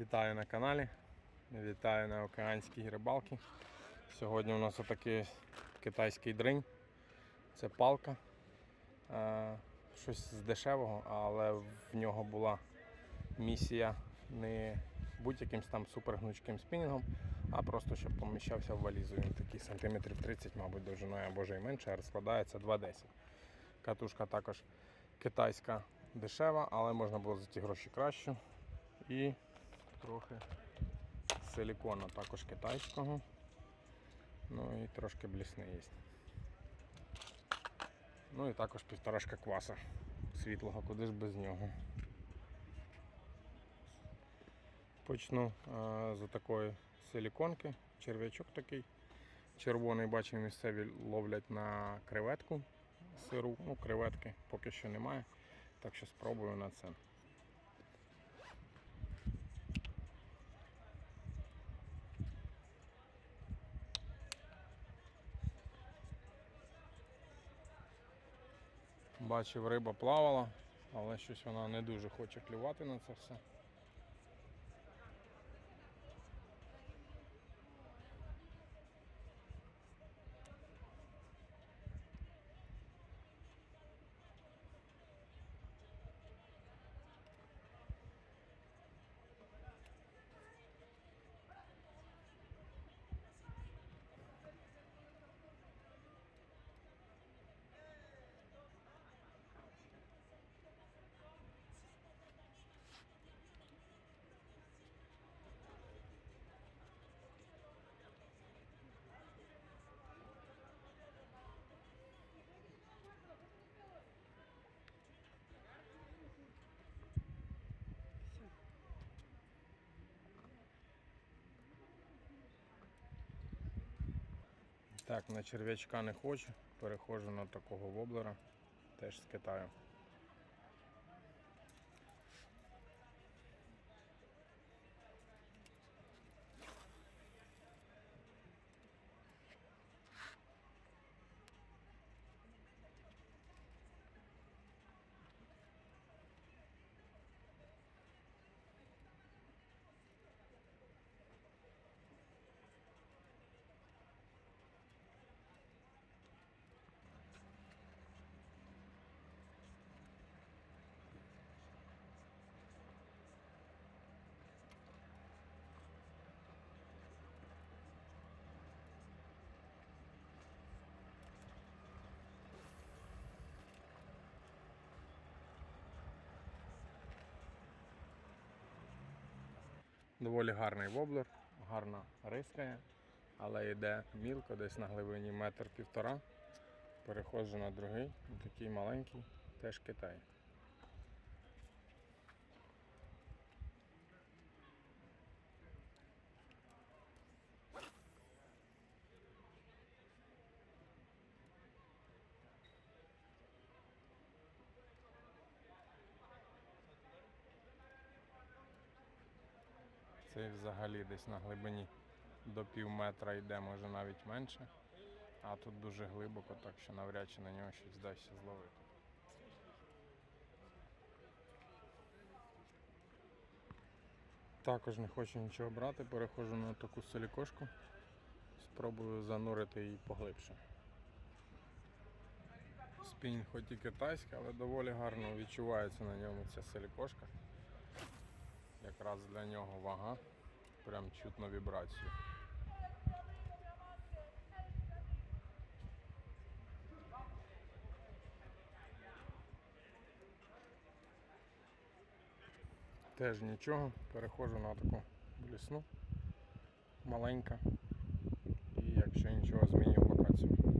Вітаю на каналі. Вітаю на океанській рибалці. Сьогодні у нас отакий китайський дринь. Це палка. Е, Щось з дешевого, але в нього була місія не будь-яким там супергнучким спінінгом, а просто щоб поміщався в валізу. Він такий сантиметрів 30, мабуть, довжиною або вже й менше, а розкладається 2,10. Катушка також китайська дешева, але можна було за ті гроші кращу. І трохи силікона також китайського. Ну і трошки блісни є. Ну і також півторашка кваса світлого, куди ж без нього. Почну е, з такої силіконки, черв'ячок такий. Червоний бачив місцеві ловлять на креветку сиру, ну креветки поки що немає. Так що спробую на це. Бачив, риба плавала, але щось вона не дуже хоче клювати на це все. Так, на черв'ячка не хочу. перехожу на такого воблера, теж з Китаю. Доволі гарний воблер, гарно рискає, але йде мілко, десь на глибині метр півтора. Переходжу на другий, такий маленький, теж Китай. Цей взагалі десь на глибині до пів метра йде, може навіть менше. А тут дуже глибоко, так що навряд чи на нього щось вдасться зловити. Також не хочу нічого брати, переходжу на таку солікошку. Спробую занурити її поглибше. Спінь хоч і китайський, але доволі гарно відчувається на ньому ця силікошка. Якраз для нього вага. Прям чутно вібрацію. Теж нічого, переходжу на таку блісну, маленька. І якщо нічого змінюю локацію.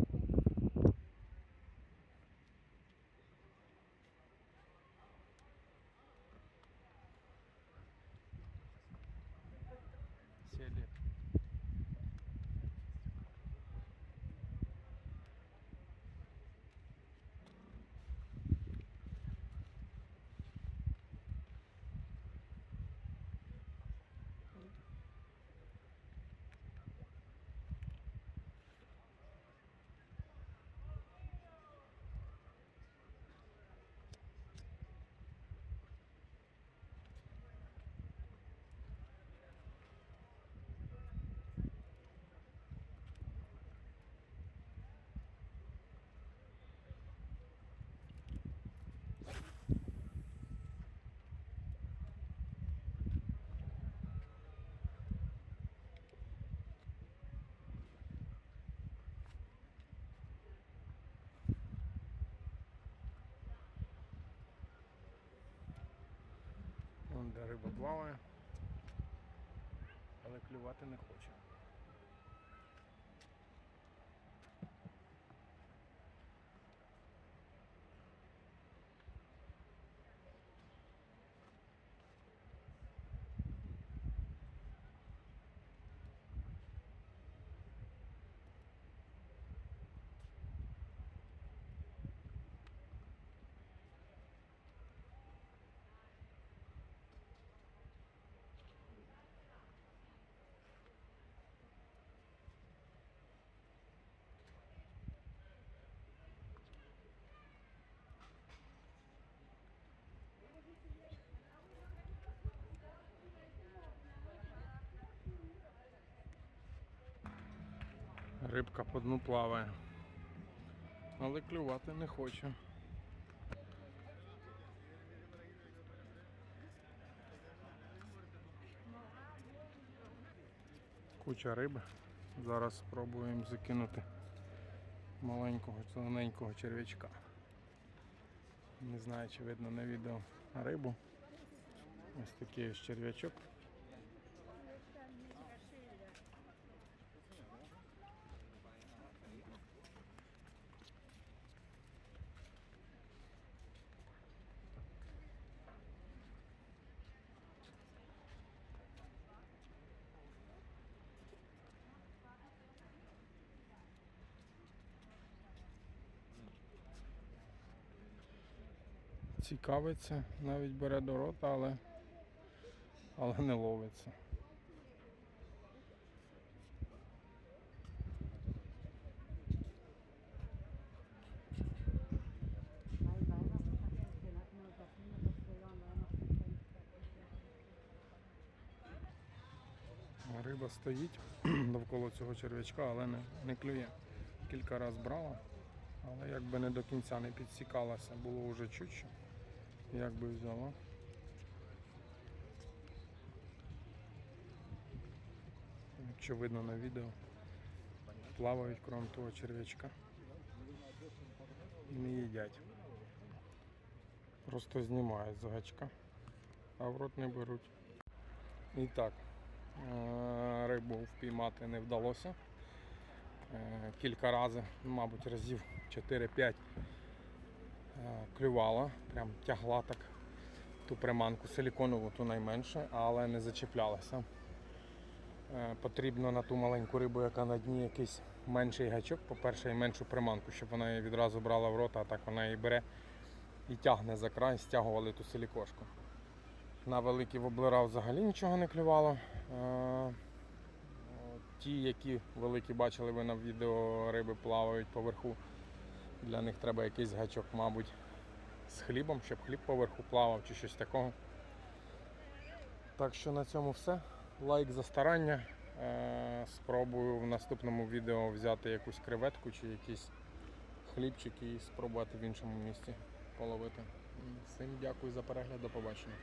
Де риба плаває, але клювати не хоче. Рибка по дну плаває. Але клювати не хоче. Куча риби. Зараз спробуємо закинути маленького зелененького черв'ячка. Не знаю, чи видно на відео рибу. Ось такий ось черв'ячок. Цікавиться, навіть бере до рота, але, але не ловиться. Риба стоїть довкола цього черв'ячка, але не, не клює. Кілька разів брала, але якби не до кінця не підсікалася, було вже чуть що. Якби взяла. Якщо видно на відео, плавають крім того черв'ячка і не їдять. Просто знімають з гачка, а в рот не беруть. І так, е, рибу впіймати не вдалося. Е, Кілька разів, мабуть, разів 4-5 е, клювала, прям тягла так ту приманку силіконову, ту найменше, але не зачіплялася. Е, Потрібно на ту маленьку рибу, яка на дні якийсь менший гачок, по-перше, і меншу приманку, щоб вона її відразу брала в рота, а так вона її бере і тягне за край, стягували ту силікошку. На великий воблера взагалі нічого не клювало. Е, Ті, які великі бачили ви на відео, риби плавають поверху. Для них треба якийсь гачок, мабуть, з хлібом, щоб хліб поверху плавав чи щось такого. Так що на цьому все. Лайк за старання. Е, Спробую в наступному відео взяти якусь креветку чи якийсь хлібчик і спробувати в іншому місці половити. Всім дякую за перегляд, до побачення.